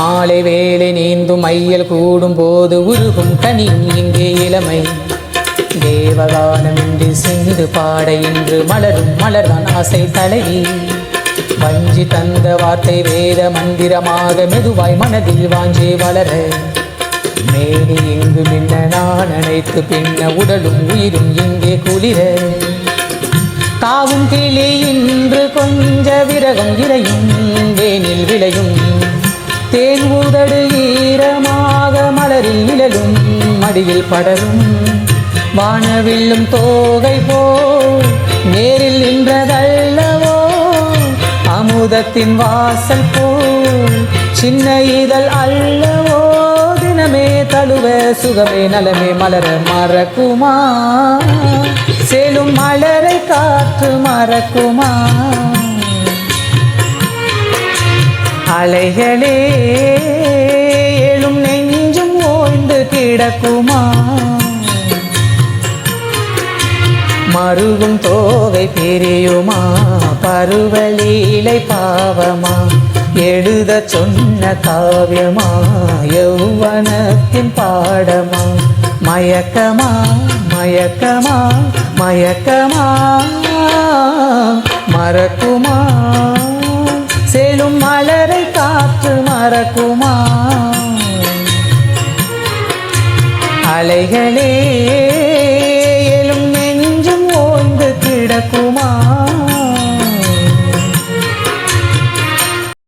மாலை வேலை நீந்தும் மையல் கூடும் போது உருகும் கனி இங்கே இளமை. தேவகானமின்றி சிந்து பாட இன்று மலரும் மலர்தான் ஆசை தலைவி. வஞ்சி தந்த வார்த்தை வேத மந்திரமாக மெதுவாய் மனதில் வாஞ்சி வளர. மேனி இங்கு மின்ன நான் அணைத்து பின்ன உடலும் உயிரும் இங்கே குளிர. தாவும் கிளி இன்று கொஞ்ச விரகம் இறையும். தேன் உதடு ஈரமாக மலரில் நிழலும் மடியில் படரும். வானவில்லும் தோகை போல் நேரில் நின்றதல்லவோ. அமுதத்தின் வாசல் போல் சின்ன இதழ் அல்லவோ. தினமே தழுவ சுகமே நலமே மலர மறக்குமா? சேலும் மலரை காற்று மறக்குமா? அலைகளே எழும் நெஞ்சும் ஓய்ந்து கிடக்குமா? மருகும் தோகை பிரியுமா? பருவலீலை பாவமா? எழுத சொன்ன காவியமா? யௌவனத்தின் பாடமா? மயக்கமா? மயக்கமா? மயக்கமா? மறக்கும்? காற்று அலைகளே எழும் நெஞ்சும் ஓய்ந்து கிடக்குமா?